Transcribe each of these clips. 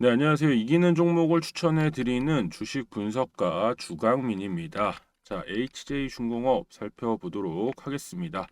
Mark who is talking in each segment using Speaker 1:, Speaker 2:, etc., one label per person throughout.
Speaker 1: 네, 안녕하세요. 이기는 종목을 추천해 드리는 주식 분석가 주강민입니다. 자, HJ중공업 살펴보도록 하겠습니다.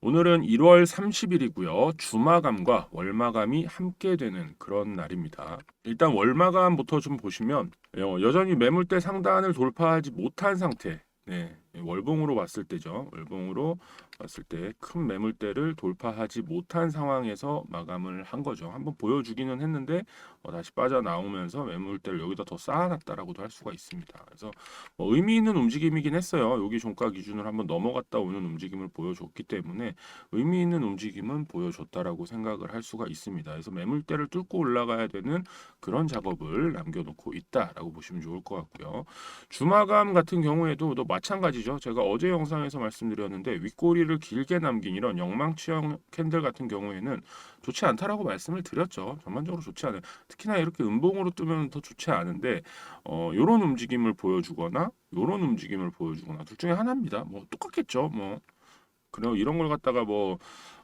Speaker 1: 오늘은 1월 30일이고요. 주마감과 월마감이 함께 되는 그런 날입니다. 일단 월마감부터 좀 보시면 어, 여전히 매물대 상단을 돌파하지 못한 상태. 네, 월봉으로 봤을 때죠. 월봉으로 봤을 때 큰 매물대를 돌파하지 못한 상황에서 마감을 한 거죠. 한번 보여주기는 했는데 어, 다시 빠져나오면서 매물대를 여기다 더 쌓아놨다라고도 할 수가 있습니다. 그래서 뭐 의미 있는 움직임이긴 했어요. 여기 종가 기준을 한번 넘어갔다 오는 움직임을 보여줬기 때문에 의미 있는 움직임은 보여줬다라고 생각을 할 수가 있습니다. 그래서 매물대를 뚫고 올라가야 되는 그런 작업을 남겨놓고 있다라고 보시면 좋을 것 같고요. 주마감 같은 경우에도 또 마찬가지 죠. 제가 어제 영상에서 말씀드렸는데 윗꼬리를 길게 남긴 이런 영망치형 캔들 같은 경우에는 좋지 않다라고 말씀을 드렸죠. 전반적으로 좋지 않아요. 특히나 이렇게 음봉으로 뜨면 더 좋지 않은데 어 요런 움직임을 보여주거나 요런 움직임을 보여주거나 둘 중에 하나입니다. 뭐 똑같겠죠. 뭐 그럼 이런 걸 갖다가 뭐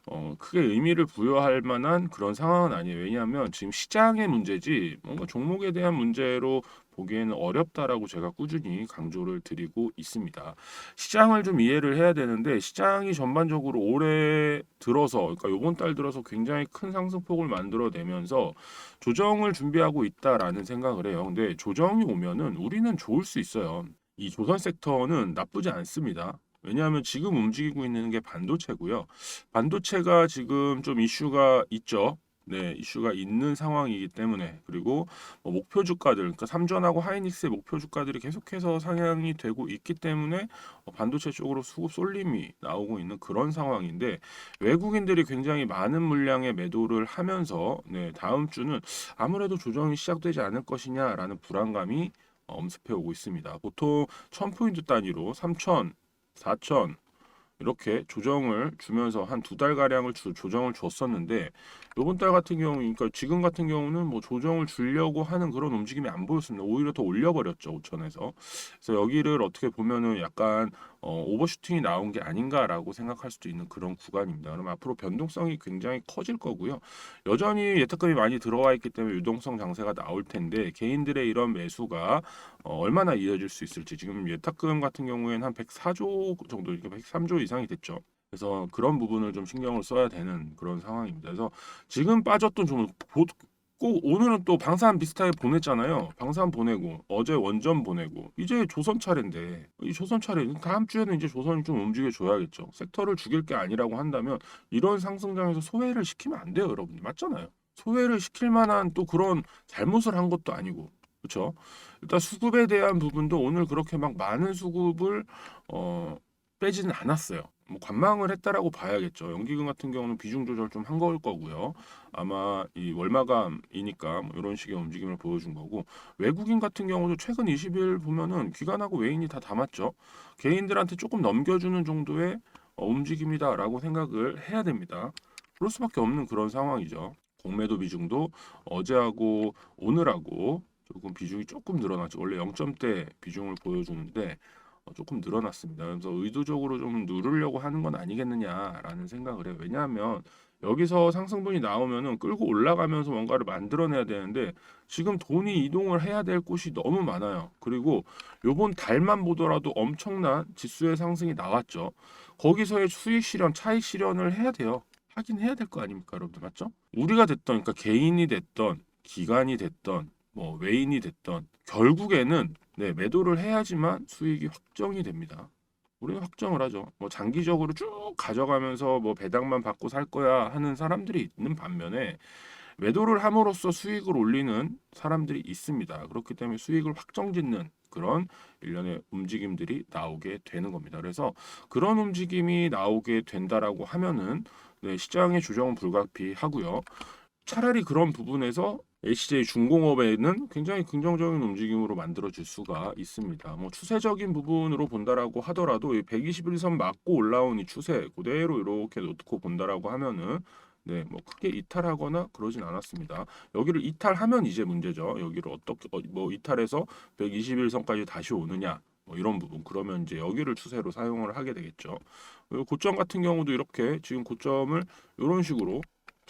Speaker 1: 어, 크게 의미를 부여할 만한 그런 상황은 아니에요. 왜냐하면 지금 시장의 문제지 뭔가 종목에 대한 문제로 보기에는 어렵다라고 제가 꾸준히 강조를 드리고 있습니다. 시장을 좀 이해를 해야 되는데 시장이 전반적으로 올해 들어서 그러니까 요번 달 들어서 굉장히 큰 상승폭을 만들어내면서 조정을 준비하고 있다라는 생각을 해요. 근데 조정이 오면은 우리는 좋을 수 있어요. 이 조선 섹터는 나쁘지 않습니다. 왜냐하면 지금 움직이고 있는 게 반도체고요. 반도체가 지금 좀 이슈가 있죠. 네, 이슈가 있는 상황이기 때문에 그리고 뭐 목표 주가들, 그러니까 삼전하고 하이닉스의 목표 주가들이 계속해서 상향이 되고 있기 때문에 어, 반도체 쪽으로 수급 쏠림이 나오고 있는 그런 상황인데 외국인들이 굉장히 많은 물량의 매도를 하면서 네, 다음 주는 아무래도 조정이 시작되지 않을 것이냐라는 불안감이 어, 엄습해 오고 있습니다. 보통 1000포인트 단위로 3000 4천 이렇게 조정을 주면서 한 두 달 가량을 조정을 줬었는데 요번 달 같은 경우 그러니까 지금 같은 경우는 뭐 조정을 주려고 하는 그런 움직임이 안 보였습니다. 오히려 더 올려버렸죠 5천에서. 그래서 여기를 어떻게 보면은 약간 어, 오버슈팅이 나온 게 아닌가라고 생각할 수도 있는 그런 구간입니다. 그럼 앞으로 변동성이 굉장히 커질 거고요. 여전히 예탁금이 많이 들어와 있기 때문에 유동성 장세가 나올 텐데 개인들의 이런 매수가 어, 얼마나 이어질 수 있을지 지금 예탁금 같은 경우에는 한 104조 정도, 그러니까 103조 이상이 됐죠. 그래서 그런 부분을 좀 신경을 써야 되는 그런 상황입니다. 그래서 지금 빠졌던 좀 꼭 오늘은 또 방산 비슷하게 보냈잖아요. 방산 보내고 어제 원전 보내고 이제 조선 차례인데 이 조선 차례 다음 주에는 이제 조선이 좀 움직여 줘야겠죠. 섹터를 죽일 게 아니라고 한다면 이런 상승장에서 소외를 시키면 안 돼요, 여러분. 맞잖아요. 소외를 시킬 만한 또 그런 잘못을 한 것도 아니고 그렇죠. 일단 수급에 대한 부분도 오늘 그렇게 막 많은 수급을 어 빼지는 않았어요. 뭐 관망을 했다라고 봐야겠죠. 연기금 같은 경우는 비중 조절 좀 한 거일 거고요. 아마 이 월마감이니까 뭐 이런 식의 움직임을 보여준 거고 외국인 같은 경우도 최근 20일 보면은 기관하고 외인이 다 담았죠. 개인들한테 조금 넘겨주는 정도의 어, 움직임이다라고 생각을 해야 됩니다. 그럴 수밖에 없는 그런 상황이죠. 공매도 비중도 어제하고 오늘하고 조금 비중이 조금 늘어났죠. 원래 0점대 비중을 보여주는데 어, 조금 늘어났습니다. 그래서 의도적으로 좀 누르려고 하는 건 아니겠느냐라는 생각을 해요. 왜냐하면 여기서 상승분이 나오면은 끌고 올라가면서 뭔가를 만들어내야 되는데 지금 돈이 이동을 해야 될 곳이 너무 많아요. 그리고 요번 달만 보더라도 엄청난 지수의 상승이 나왔죠. 거기서의 수익 실현, 차익 실현을 해야 돼요. 하긴 해야 될 거 아닙니까, 여러분들 맞죠? 우리가 됐던, 그러니까 개인이 됐던, 기관이 됐던, 뭐 외인이 됐던 결국에는 네, 매도를 해야지만 수익이 확정이 됩니다. 우리는 확정을 하죠. 뭐 장기적으로 쭉 가져가면서 뭐 배당만 받고 살 거야 하는 사람들이 있는 반면에 매도를 함으로써 수익을 올리는 사람들이 있습니다. 그렇기 때문에 수익을 확정짓는 그런 일련의 움직임들이 나오게 되는 겁니다. 그래서 그런 움직임이 나오게 된다라고 하면은 네, 시장의 조정은 불가피하고요. 차라리 그런 부분에서 HJ 중공업에는 굉장히 긍정적인 움직임으로 만들어 줄 수가 있습니다. 뭐 추세적인 부분으로 본다라고 하더라도 121선 맞고 올라온 이 추세 그대로 이렇게 놓고 본다라고 하면은 네, 뭐 크게 이탈하거나 그러진 않았습니다. 여기를 이탈하면 이제 문제죠. 여기를 어떻게 어, 뭐 이탈해서 121선까지 다시 오느냐 뭐 이런 부분 그러면 이제 여기를 추세로 사용을 하게 되겠죠. 고점 같은 경우도 이렇게 지금 고점을 이런 식으로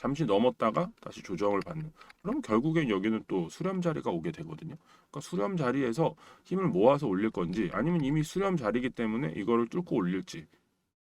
Speaker 1: 잠시 넘었다가 다시 조정을 받는. 그럼 결국엔 여기는 또 수렴 자리가 오게 되거든요. 그러니까 수렴 자리에서 힘을 모아서 올릴 건지 아니면 이미 수렴 자리이기 때문에 이거를 뚫고 올릴지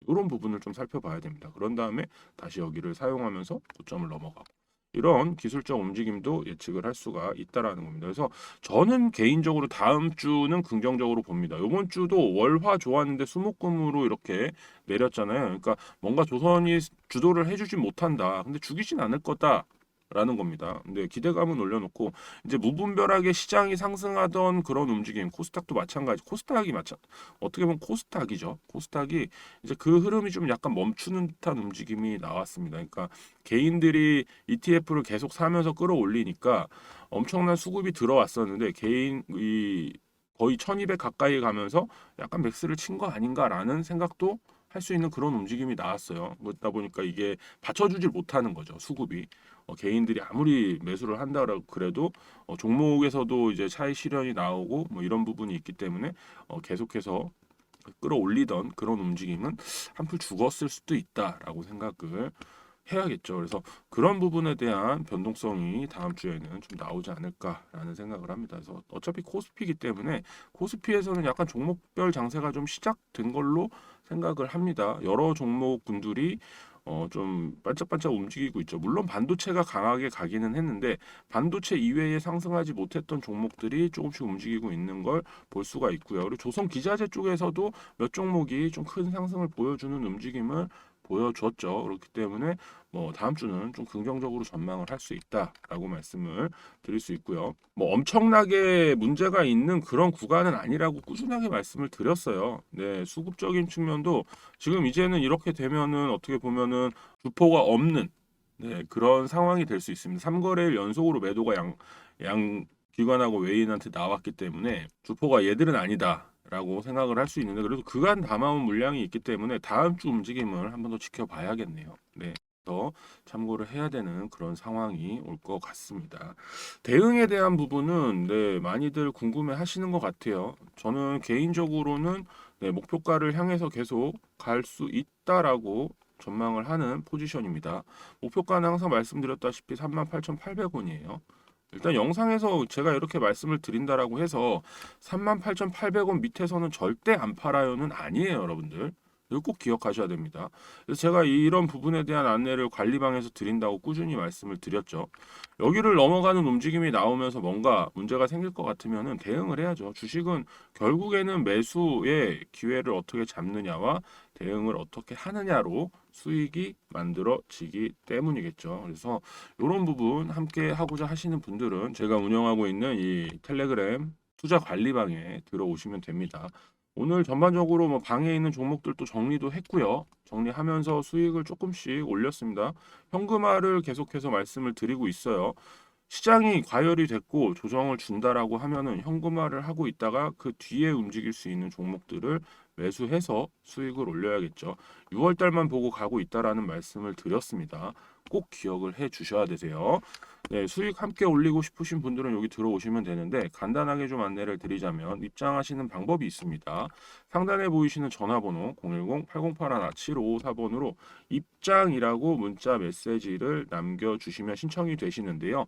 Speaker 1: 이런 부분을 좀 살펴봐야 됩니다. 그런 다음에 다시 여기를 사용하면서 고점을 넘어가고 이런 기술적 움직임도 예측을 할 수가 있다라는 겁니다. 그래서 저는 개인적으로 다음 주는 긍정적으로 봅니다. 이번 주도 월화 좋았는데 수목금으로 이렇게 내렸잖아요. 그러니까 뭔가 조선이 주도를 해주지 못한다. 근데 죽이진 않을 거다. 라는 겁니다. 근데 기대감은 올려놓고 이제 무분별하게 시장이 상승하던 그런 움직임, 코스닥도 마찬가지. 코스닥이 마찬 어떻게 보면 코스닥이죠. 코스닥이 이제 그 흐름이 좀 약간 멈추는 듯한 움직임이 나왔습니다. 그러니까 개인들이 ETF를 계속 사면서 끌어올리니까 엄청난 수급이 들어왔었는데 개인 이 거의 1200 가까이 가면서 약간 맥스를 친 거 아닌가라는 생각도 할 수 있는 그런 움직임이 나왔어요. 그러다 보니까 이게 받쳐주질 못하는 거죠. 수급이. 어, 개인들이 아무리 매수를 한다고 그래도 어, 종목에서도 이제 차익 실현이 나오고 뭐 이런 부분이 있기 때문에 어, 계속해서 끌어올리던 그런 움직임은 한풀 죽었을 수도 있다라고 생각을 해야겠죠. 그래서 그런 부분에 대한 변동성이 다음 주에는 좀 나오지 않을까라는 생각을 합니다. 그래서 어차피 코스피이기 때문에 코스피에서는 약간 종목별 장세가 좀 시작된 걸로 생각을 합니다. 여러 종목군들이 어 좀 반짝반짝 움직이고 있죠. 물론 반도체가 강하게 가기는 했는데 반도체 이외에 상승하지 못했던 종목들이 조금씩 움직이고 있는 걸 볼 수가 있고요. 그리고 조선 기자재 쪽에서도 몇 종목이 좀 큰 상승을 보여주는 움직임을 보여줬죠. 그렇기 때문에 뭐 다음 주는 좀 긍정적으로 전망을 할 수 있다라고 말씀을 드릴 수 있고요. 뭐 엄청나게 문제가 있는 그런 구간은 아니라고 꾸준하게 말씀을 드렸어요. 네, 수급적인 측면도 지금 이제는 이렇게 되면은 어떻게 보면은 주포가 없는 네, 그런 상황이 될 수 있습니다. 3거래일 연속으로 매도가 양, 양 기관하고 외인한테 나왔기 때문에 주포가 얘들은 아니다. 라고 생각을 할 수 있는데 그래도 그간 담아온 물량이 있기 때문에 다음 주 움직임을 한 번 더 지켜봐야겠네요. 네. 더 참고를 해야 되는 그런 상황이 올 것 같습니다. 대응에 대한 부분은 네, 많이들 궁금해 하시는 것 같아요. 저는 개인적으로는 네, 목표가를 향해서 계속 갈 수 있다라고 전망을 하는 포지션입니다. 목표가는 항상 말씀드렸다시피 38,800원이에요. 일단 영상에서 제가 이렇게 말씀을 드린다라고 해서 38,800원 밑에서는 절대 안 팔아요는 아니에요, 여러분들. 이거 꼭 기억하셔야 됩니다. 그래서 제가 이런 부분에 대한 안내를 관리방에서 드린다고 꾸준히 말씀을 드렸죠. 여기를 넘어가는 움직임이 나오면서 뭔가 문제가 생길 것 같으면은 대응을 해야죠. 주식은 결국에는 매수의 기회를 어떻게 잡느냐와 대응을 어떻게 하느냐로 수익이 만들어지기 때문이겠죠. 그래서 이런 부분 함께 하고자 하시는 분들은 제가 운영하고 있는 이 텔레그램 투자 관리방에 들어오시면 됩니다. 오늘 전반적으로 뭐 방에 있는 종목들도 정리도 했고요. 정리하면서 수익을 조금씩 올렸습니다. 현금화를 계속해서 말씀을 드리고 있어요. 시장이 과열이 됐고 조정을 준다라고 하면은 현금화를 하고 있다가 그 뒤에 움직일 수 있는 종목들을 매수해서 수익을 올려야겠죠. 6월 달만 보고 가고 있다라는 말씀을 드렸습니다. 꼭 기억을 해 주셔야 되세요. 네, 수익 함께 올리고 싶으신 분들은 여기 들어오시면 되는데 간단하게 좀 안내를 드리자면 입장하시는 방법이 있습니다. 상단에 보이시는 전화번호 010-8081-7554번으로 입장이라고 문자 메시지를 남겨주시면 신청이 되시는데요.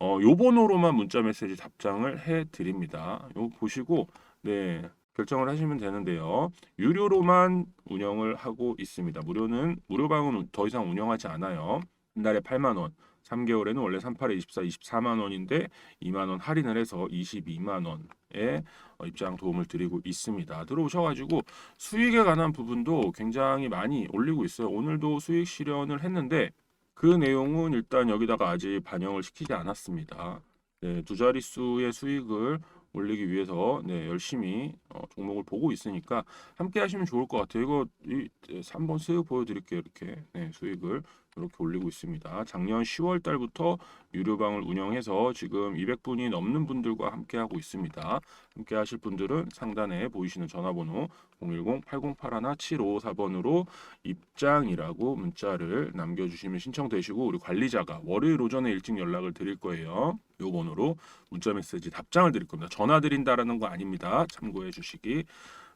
Speaker 1: 어, 요 번호로만 문자 메시지 답장을 해 드립니다. 요 보시고 네, 결정을 하시면 되는데요. 유료로만 운영을 하고 있습니다. 무료는 무료 방은 더 이상 운영하지 않아요. 한 달에 8만 원. 3개월에는 원래 38에 24, 24만 원인데 2만 원 할인을 해서 22만 원에 어, 입장 도움을 드리고 있습니다. 들어오셔가지고 수익에 관한 부분도 굉장히 많이 올리고 있어요. 오늘도 수익 실현을 했는데 그 내용은 일단 여기다가 아직 반영을 시키지 않았습니다. 네, 두 자릿수의 수익을 올리기 위해서 네, 열심히 어, 종목을 보고 있으니까 함께 하시면 좋을 것 같아요. 이거 이 3번 수익 보여드릴게요. 이렇게 네, 수익을 이렇게 올리고 있습니다. 작년 10월 달부터 유료방을 운영해서 지금 200분이 넘는 분들과 함께 하고 있습니다. 함께 하실 분들은 상단에 보이시는 전화번호 010-8081-7554번으로 입장이라고 문자를 남겨주시면 신청되시고 우리 관리자가 월요일 오전에 일찍 연락을 드릴 거예요. 요 번호로 문자 메시지 답장을 드릴 겁니다. 전화 드린다라는 거 아닙니다. 참고해 주시기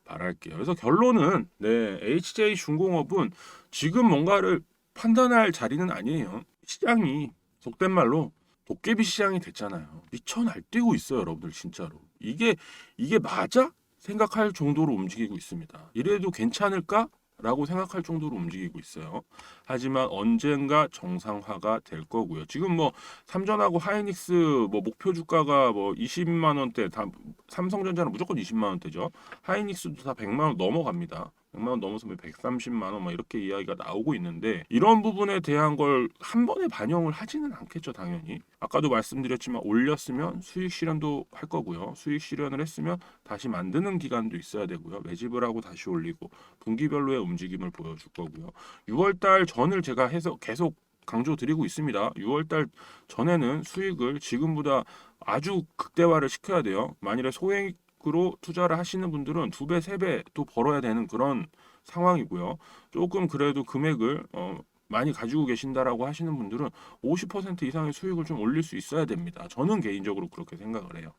Speaker 1: 바랄게요. 그래서 결론은 네, HJ 중공업은 지금 뭔가를 판단할 자리는 아니에요. 시장이 속된 말로 도깨비 시장이 됐잖아요. 미쳐 날뛰고 있어요, 여러분들 진짜로. 이게 이게 맞아? 생각할 정도로 움직이고 있습니다. 이래도 괜찮을까? 라고 생각할 정도로 움직이고 있어요. 하지만 언젠가 정상화가 될 거고요. 지금 뭐 삼전하고 하이닉스 뭐 목표 주가가 뭐 20만 원대, 다 삼성전자는 무조건 20만 원대죠. 하이닉스도 다 100만 원 넘어갑니다. 100만 원 넘어서면 130만 원 막 이렇게 이야기가 나오고 있는데 이런 부분에 대한 걸 한 번에 반영을 하지는 않겠죠, 당연히. 아까도 말씀드렸지만 올렸으면 수익 실현도 할 거고요. 수익 실현을 했으면 다시 만드는 기간도 있어야 되고요. 매집을 하고 다시 올리고 분기별로의 움직임을 보여줄 거고요. 6월달 전을 제가 해서 계속 강조드리고 있습니다. 6월달 전에는 수익을 지금보다 아주 극대화를 시켜야 돼요. 만일에 소액 으로 투자를 하시는 분들은 두 배, 세 배 또 벌어야 되는 그런 상황이고요. 조금 그래도 금액을 어, 많이 가지고 계신다라고 하시는 분들은 50% 이상의 수익을 좀 올릴 수 있어야 됩니다. 저는 개인적으로 그렇게 생각을 해요.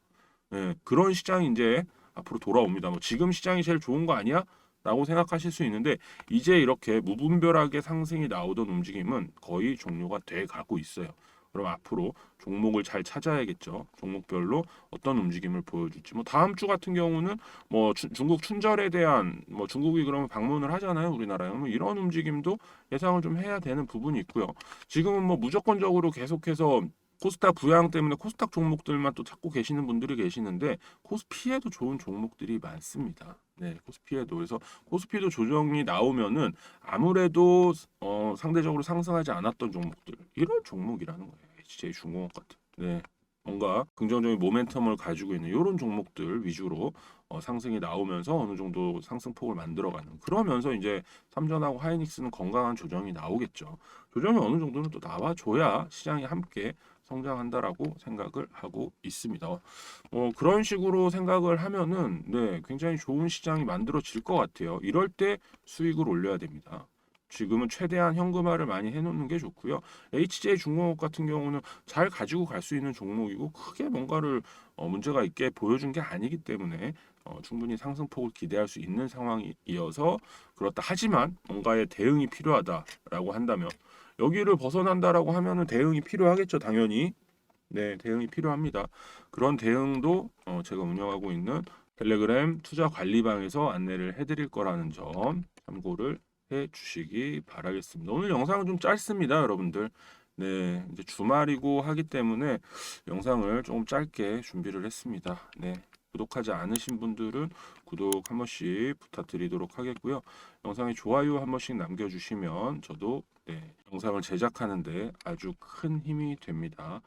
Speaker 1: 예, 그런 시장이 이제 앞으로 돌아옵니다. 뭐 지금 시장이 제일 좋은 거 아니야? 라고 생각하실 수 있는데 이제 이렇게 무분별하게 상승이 나오던 움직임은 거의 종료가 돼 가고 있어요. 그럼 앞으로 종목을 잘 찾아야겠죠. 종목별로 어떤 움직임을 보여줄지. 뭐 다음 주 같은 경우는 뭐 주- 중국 춘절에 대한 뭐 중국이 그러면 방문을 하잖아요. 우리나라에. 뭐 이런 움직임도 예상을 좀 해야 되는 부분이 있고요. 지금은 뭐 무조건적으로 계속해서 코스닥 부양 때문에 코스닥 종목들만 또 찾고 계시는 분들이 계시는데 코스피에도 좋은 종목들이 많습니다. 네, 코스피에도 그래서 코스피도 조정이 나오면은 아무래도 어, 상대적으로 상승하지 않았던 종목들 이런 종목이라는 거예요. HJ 중공업 같은. 네. 뭔가 긍정적인 모멘텀을 가지고 있는 이런 종목들 위주로 어, 상승이 나오면서 어느 정도 상승폭을 만들어가는 그러면서 이제 삼전하고 하이닉스는 건강한 조정이 나오겠죠. 조정이 어느 정도는 또 나와줘야 시장이 함께 성장한다라고 생각을 하고 있습니다. 어, 그런 식으로 생각을 하면은 네, 굉장히 좋은 시장이 만들어질 것 같아요. 이럴 때 수익을 올려야 됩니다. 지금은 최대한 현금화를 많이 해놓는 게 좋고요. HJ 중공업 같은 경우는 잘 가지고 갈 수 있는 종목이고 크게 뭔가를 어, 문제가 있게 보여준 게 아니기 때문에 어, 충분히 상승폭을 기대할 수 있는 상황이어서 그렇다. 하지만 뭔가의 대응이 필요하다라고 한다면 여기를 벗어난다라고 하면은 대응이 필요하겠죠, 당연히. 네, 대응이 필요합니다. 그런 대응도 어, 제가 운영하고 있는 텔레그램 투자 관리방에서 안내를 해드릴 거라는 점 참고를 해 주시기 바라겠습니다. 오늘 영상은 좀 짧습니다, 여러분들. 네, 이제 주말이고 하기 때문에 영상을 조금 짧게 준비를 했습니다. 네, 구독하지 않으신 분들은 구독 한 번씩 부탁드리도록 하겠고요. 영상에 좋아요 한 번씩 남겨주시면 저도 네, 영상을 제작하는데 아주 큰 힘이 됩니다.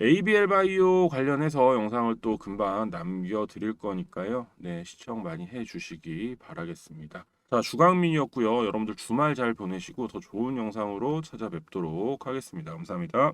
Speaker 1: ABL 바이오 관련해서 영상을 또 금방 남겨드릴 거니까요. 네, 시청 많이 해주시기 바라겠습니다. 자, 주강민이었고요. 여러분들 주말 잘 보내시고 더 좋은 영상으로 찾아뵙도록 하겠습니다. 감사합니다.